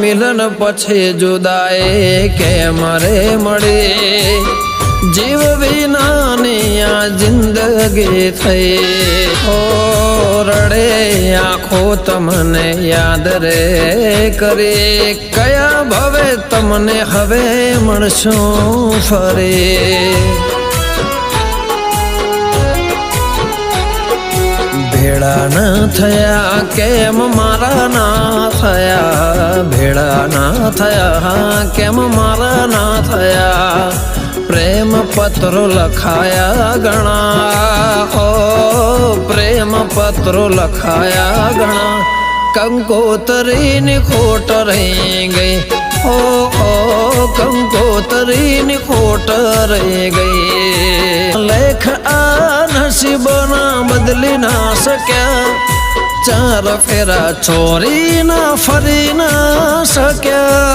મિલન પછી જુદાએ કેમ રે મળે? જીવ વિનાની આ જિંદગી થઈ. ઓ રડે આંખો તમને યાદ રે કરે. કયા ભવે તમને હવે મળશું ફરી. ભેળા ન થયા, કેમ મારા ના થયા? ભેળા ના થયા કેમ મારા ના થયા? પ્રેમ પત્રો લખાયા ઘણા ઓ, પ્રેમ પત્રો લખાયા ઘણા કંકોતરીની ખોટ રહી ગઈ, ઓ ઓ, કંકોતરીની ખોટ રહી ગઈ. લેખ આ નસીબના બદલી ના શક્યા. ચાર ફેરા છોરી ના ફરી ના શક્યા.